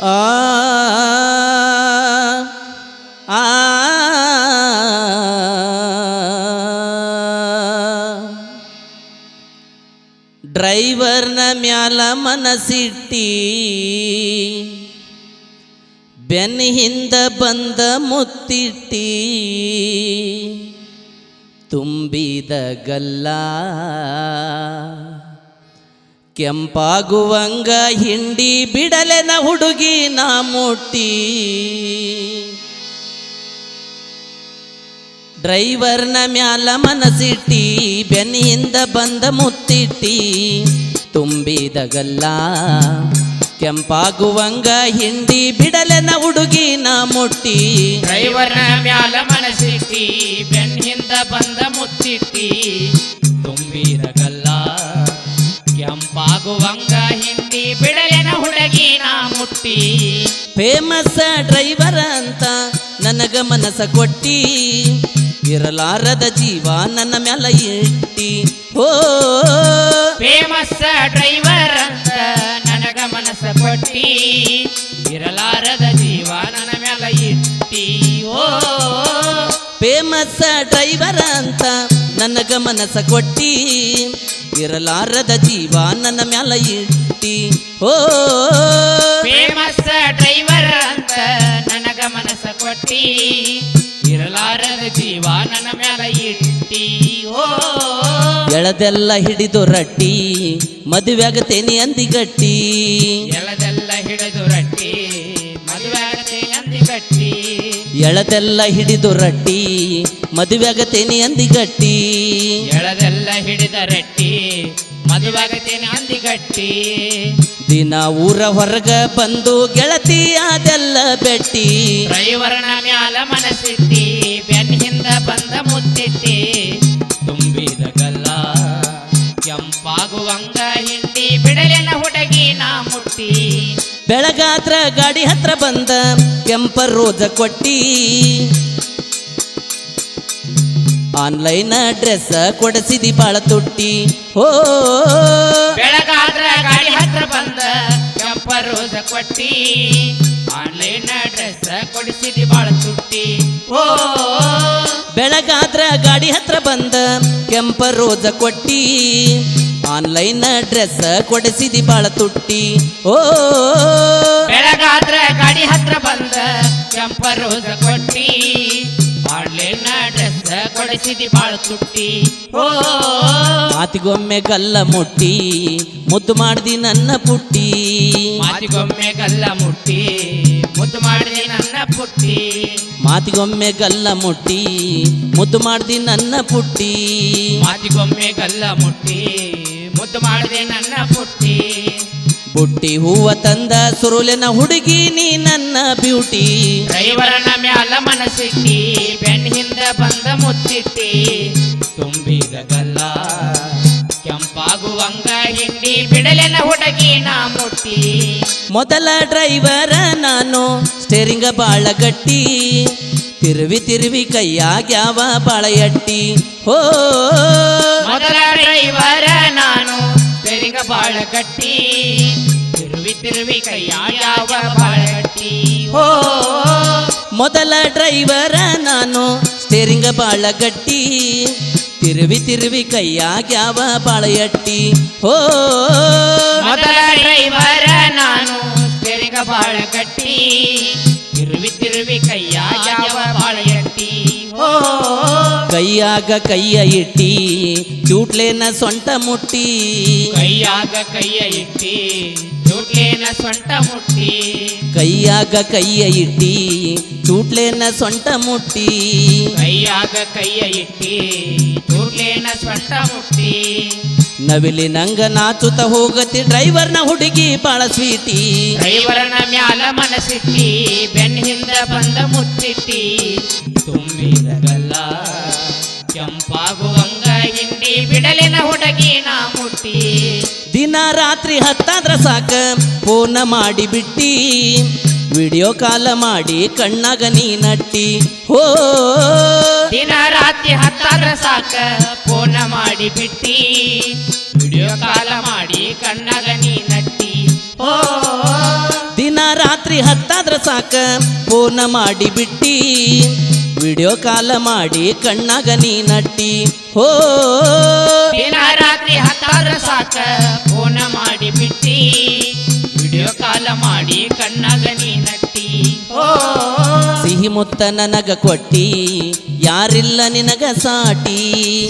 ಆ ಆ ಡ್ರೈವರ್ನ ಮ್ಯಾಲ ಮನಸಿಟ್ಟಿ ಬೆನ್ ಹಿಂದ ಬಂದ ಮುತ್ತಿಟ್ಟಿ ತುಂಬಿದ ಗಲ್ಲ ಕೆಂಪಾಗುವಂಗ ಹಿಂಡಿ ಬಿಡಲೆನ ಹುಡುಗಿ ನಾ ಮುಟ್ಟಿ. ಡ್ರೈವರ್ನ ಮ್ಯಾಲ ಮನಸಿಟ್ಟಿ, ಬೆನ್ನಿಯಿಂದ ಬಂದ ಮುತ್ತಿಟ್ಟಿ. ತುಂಬಿದಗಲ್ಲ, ಕೆಂಪಾಗುವಂಗ ಹಿಂಡಿ ಬಿಡಲೆನ ಹುಡುಗಿ ನಾ ಮುಟ್ಟಿ. ಡ್ರೈವರ್ನ ಮ್ಯಾಲ ಮನಸಿಟ್ಟಿ, ಬೆನ್ನಿಂದ ಬಂದ ಮುತ್ತಿಟ್ಟಿ. ಕೆಂಪಾಗುವಂಗ ಹಿಂದಿ ಬಿಡಲೆನ ನಾ ಮುಟ್ಟಿ. ಫೇಮಸ್ ಡ್ರೈವರ್ ಅಂತ ನನಗ ಮನಸ ಕೊಟ್ಟಿ. ಇರಲಾರದ ಜೀವ ನನ್ನ ಮ್ಯಾಲ ಇಟ್ಟಿ ಹೋ ಫೇಮಸ್ ಡ್ರೈವರ್ ಅಂತ ನನಗ ಮನಸ ಕೊಟ್ಟಿ. ಇರಲಾರದ ಜೀವ ನನ್ನ ಮ್ಯಾಲ ಇಟ್ಟಿ ಓ ಫೇಮಸ್ ಡ್ರೈವರ್ ಅಂತ ನನಗ ಮನಸ ಕೊಟ್ಟಿ. ಇರಲಾರದ ಜೀವ ನನ್ನ ಇಟ್ಟಿ ಓ ಫೇಮಸ್ ಡ್ರೈವರ್ ಅಂತ ನನಗ ಮನಸ್ಸ ಕೊಟ್ಟಿ. ಇರಲಾರದ ಜೀವ ನನ್ನ ಮ್ಯಾಲ ಇಟ್ಟಿ. ಓ ಎಳದೆಲ್ಲ ಹಿಡಿದು ರಟ್ಟಿ ಮದುವೆಗತೇನಿ ಅಂದಿಗಟ್ಟಿ. ಎಳದೆಲ್ಲ ಹಿಡಿದು ರಟ್ಟಿ ಮದುವೆ ಅಂದಿ ಕಟ್ಟಿ ಎಳದೆಲ್ಲ ಹಿಡಿದು ರಟ್ಟಿ ಮದುವೆಗತೇನಿ ಅಂದಿಗಟ್ಟಿ. ಎಳದೆಲ್ಲ ಹಿಡಿದ ರಟ್ಟಿ ಮದುವಾಗತೇನೆ ಅಂದಿ ಗಟ್ಟಿ ದಿನ ಊರ ಹೊರಗ ಬಂದು ಗೆಳತಿ ಅದೆಲ್ಲ ಬೆಟ್ಟಿ. ಡ್ರೈವರ್ನ ಮ್ಯಾಲ ಮನಸ್ಸಿಟ್ಟಿ ಬೆನ್ ಹಿಂದ ಬಂದ ಮುತ್ತಿಟ್ಟಿ. ತುಂಬಿದ ಗಲ್ಲ ಕೆಂಪಾಗುವಂಗ ಹಿಂಡಿ ಬಿಡಲಿನ ಹುಡುಗಿ ನಾ ಮುಟ್ಟಿ. ಬೆಳಗಾತ್ರ ಗಾಡಿ ಹತ್ರ ಬಂದ ಕೆಂಪ ರೋಜ ಕೊಟ್ಟಿ. ಆನ್ಲೈನ್ ಡ್ರೆಸ್ ಕೊಡಿಸಿದಿ ಬಾಳ ತುಟ್ಟಿ. ಓ ಬೆಳಗಾದ್ರ ಗಾಡಿ ಹತ್ರ ಬಂದ ಕೆಂಪ ರೋಜ ಕೊಟ್ಟಿ. ಆನ್ಲೈನ್ ಡ್ರೆಸ್ ಕೊಡಿಸಿದಿ ಬಾಳ ತುಟ್ಟಿ. ಓ ಬೆಳಗಾದ್ರ ಗಾಡಿ ಹತ್ರ ಬಂದ ಕೆಂಪ ರೋಜ ಕೊಟ್ಟಿ. ಆನ್ಲೈನ್ ಡ್ರೆಸ್ ಕೊಡಿಸಿದಿ ಬಾಳ ತುಟ್ಟಿ. ಓ ಬೆಳಗಾದ್ರ ಗಾಡಿ ಹತ್ರ ಬಂದ ಕೆಂಪ ರೋಜ ಕೊಡಿಸಿದಿ ಬಾಳ ತುಟ್ಟಿ. ಓ ಮಾತಿಗೊಮ್ಮೆ ಗಲ್ಲ ಮುಟ್ಟಿ ಮುದ್ದು ಮಾಡ್ದಿ ನನ್ನ ಪುಟ್ಟಿ. ಮಾತಿಗೊಮ್ಮೆ ಗಲ್ಲ ಮುಟ್ಟಿ ಮುದ್ದು ಮಾಡಿದಿ ನನ್ನ ಪುಟ್ಟಿ. ಮಾತಿಗೊಮ್ಮೆ ಗಲ್ಲ ಮುಟ್ಟಿ ಮುದ್ದು ಮಾಡ್ದಿ ನನ್ನ ಪುಟ್ಟಿ. ಮಾತಿಗೊಮ್ಮೆ ಗಲ್ಲ ಮುಟ್ಟಿ ಮುದ್ದು ಮಾಡಿದಿ ನನ್ನ ಪುಟ್ಟಿ. ಬುಟ್ಟಿ ಹೂವ ತಂದ ಸುರುಲಿನ ಹುಡುಗಿ ನೀ ನನ್ನ ಬ್ಯೂಟಿ. ಡ್ರೈವರನ ಮ್ಯಾಲ ಮನಸ್ಸಿಟ್ಟಿ ಬೆನ್ ಹಿಂದ ಬಂದ ಮುತ್ತಿಟ್ಟಿ. ತುಂಬಿದ ಗಲ್ಲ ಕೆಂಪಾಗುವಂಗ ಹಿಂಡಿ ಬಿಡಲೆನ ಹುಡುಗಿ ನಾ ಮುಟ್ಟಿ. ಮೊದಲ ಡ್ರೈವರ ನಾನು ಸ್ಟೇರಿಂಗ ಬಾಳ ಗಟ್ಟಿ. ತಿರುವಿ ತಿರುವಿ ಕೈಯಾಗ್ಯಾವ ಬಾಳ ಎಟ್ಟಿ. ಹೋ. ಮೊದಲ ಡ್ರೈವರ ನಾನು ತೆರಿಗ ಬಾಳ ಗಟ್ಟಿ ತಿರುವಿ ತಿರುವಿ ಕೈಯಾವ ಬಾಳ ಗಟ್ಟಿ ಓ ಮೊದಲ ಡ್ರೈವರ ನಾನು ಸ್ಟೇರಿಂಗ ಬಾಳ ಗಟ್ಟಿ ತಿರುವಿ ತಿರುವಿ ಕೈಯಾಗ್ಯಾವ ಬಾಳ ಎಟ್ಟಿ ಹೋ ಮೊದಲ ಡ್ರೈವರ ನಾನು ತೆರಿಗ ಬಾಳ ಗಟ್ಟಿ ತಿರುವಿ ತಿರುವಿ ಕೈಯಾವ ಬಾಳ ಗಟ್ಟಿ ಓ ಕೈಯಾಗ ಕೈಯ ಇಟ್ಟಿ ಚೂಟ್ಲೇನ ಸೊಂಟ ಮುಟ್ಟಿ. ಕೈಯಾಗ ಕೈಯ ಇಟ್ಟಿ ಚೂಟ್ಲೇನ ಸೊಂಟ ಮುಟ್ಟಿ. ಕೈಯಾಗ ಕೈಯ ಇಟ್ಟಿ ಚೂಟ್ಲೇನ ಸೊಂಟ ಮುಟ್ಟಿ. ಕೈಯಾಗ ಕೈಯ ಇಟ್ಟಿ ಚೂಟ್ಲೇನ ಸೊಂಟ ಮುಟ್ಟಿ. ನವಿಲಿ ನಂಗ ನಾಚುತ ಹೋಗತಿ ಡ್ರೈವರ್ನ ಹುಡುಗಿ ಬಾಳ ಸ್ವೀಟಿ. ಡ್ರೈವರ್ನ ಮ್ಯಾಲ ಮನಸ್ಸಿಟ್ಟಿ ಬೆನ್ ಹಿಂದ ಬಂದ ಮುತ್ತಿಟ್ಟಿ ತುಂಬಿದ ಗಲ್ಲ ಕೆಂಪಾಗುವಂಗ ಗಂಟಲಿನ ಹುಡುಗಿ ನಾ ಮುಟ್ಟಿ ದಿನ ರಾತ್ರಿ ಹತ್ತಾದ್ರ ಸಾಕ ಫೋನ ಮಾಡಿ ಬಿಟ್ಟಿ. ವಿಡಿಯೋ ಕಾಲ ಮಾಡಿ ಕಣ್ಣಾಗ ನೀ ನಟ್ಟಿ. ಹೋ. ದಿನ ರಾತ್ರಿ ಹತ್ತಾದ್ರ ಸಾಕ ಫೋನ ಮಾಡಿ ಬಿಟ್ಟಿ. ವಿಡಿಯೋ ಕಾಲ ಮಾಡಿ ಕಣ್ಣಾಗ ನೀ ನಟ್ಟಿ. ಹೋ. ದಿನ ರಾತ್ರಿ ಹತ್ತಾದ್ರ ಸಾಕ ಫೋನ ಮಾಡಿ ಬಿಟ್ಟಿ. ವಿಡಿಯೋ ಕಾಲ ಮಾಡಿ ಕಣ್ಣಾಗ ನೀ ನಟ್ಟಿ. ಹೋ. ದಿನ ರಾತ್ರಿ ಹತ್ತಾರ ಸಾಕ ಫೋನ ಮಾಡಿ ಬಿಟ್ಟಿ. ವಿಡಿಯೋ ಕಾಲ ಮಾಡಿ ಕಣ್ಣಾಗ ನೀ ನಟ್ಟಿ. ಹೋ. ಸಿಹಿ ಮುತ್ತ ನನಗ ಕೊಟ್ಟಿ. ಯಾರಿಲ್ಲ ನಿನಗ ಸಾಟಿ.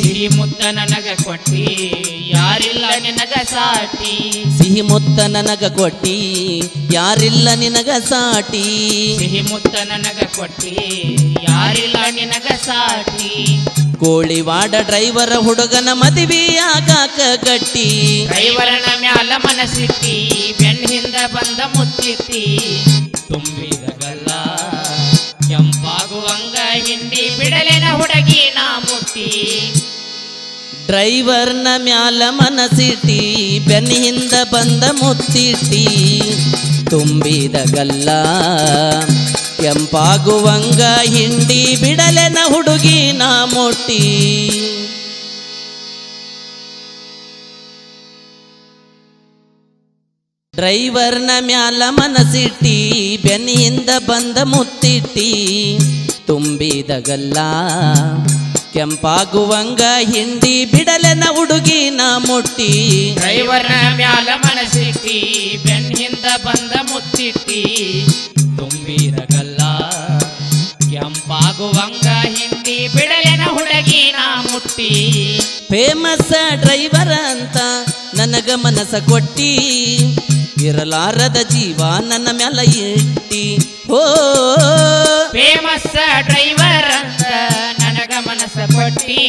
ಸಿಹಿ ಮುತ್ತ ನನಗ ಕೊಟ್ಟಿ. ಯಾರಿಲ್ಲ ನಿನಗ ಸಾಟಿ. ಸಿಹಿ ಮುತ್ತ ನನಗ ಕೊಟ್ಟಿ. ಯಾರಿಲ್ಲ ನಿನಗ ಸಾಟಿ. ಸಿಹಿ ಮುತ್ತ ನನಗ ಕೊಟ್ಟಿ. ಯಾರಿಲ್ಲ ನಿನಗ ಸಾಟಿ ಕೋಳಿವಾಡ ಡ್ರೈವರ ಹುಡುಗನ ಮದುವೆಯಾಗಾಕ ಗಟ್ಟಿ ಡ್ರೈವರನ ಮ್ಯಾಲ ಮನಸ್ಸಿಟ್ಟಿ ಬೆನ್ನ ಹಿಂದ ಬಂದ ಮುತ್ತಿಟ್ಟಿ. ತುಂಬಿದ ಗಲ್ಲ ಕೆಂಪಾಗುವಂಗ ಹಿಂಡಿ ಬಿಡಲಿನ ಹುಡುಗಿ ನಾ ಮುಟ್ಟಿ. ಡ್ರೈವರ್ನ ಮ್ಯಾಲ ಮನಸಿಟ್ಟಿ ಬೆನ್ನ ಹಿಂದ ಬಂದ ಮುತ್ತಿಟ್ಟಿ. ತುಂಬಿದ ಗಲ್ಲ ಕೆಂಪಾಗುವಂಗ ಹಿಂಡಿ ಬಿಡಲೆನ ಹುಡುಗಿ ನಾ ಮೊಟ್ಟಿ. ಡ್ರೈವರ್ನ ಮ್ಯಾಲ ಮನಸಿಟ್ಟಿ ಬೆನ್ನಿಂದ ಬಂದ ಮುತ್ತಿಟ್ಟಿ. ತುಂಬಿದಗಲ್ಲ, ಕೆಂಪಾಗುವಂಗ ಹಿಂಡಿ ಬಿಡಲೆನ ಹುಡುಗಿನ ಮುಟ್ಟಿ. ಡ್ರೈವರ್ನ ಮ್ಯಾಲ ಮನಸಿಟ್ಟಿ, ಬೆನ್ನಿಂದ ಬಂದ ಮುತ್ತಿಟ್ಟಿ. ಕೆಂಪಾಗುವಂಗ ಹಿಂದಿ ಬಿಡಲೆನ ಹುಡುಗಿ ನಾ ಮುಟ್ಟಿ. ಫೇಮಸ್ ಡ್ರೈವರ್ ಅಂತ ನನಗ ಮನಸ ಕೊಟ್ಟಿ. ಇರಲಾರದ ಜೀವ ನನ್ನ ಮ್ಯಾಲ ಇಟ್ಟಿ ಹೋ ಫೇಮಸ್ ಡ್ರೈವರ್ ಅಂತ ನನಗ ಮನಸ ಕೊಟ್ಟಿ.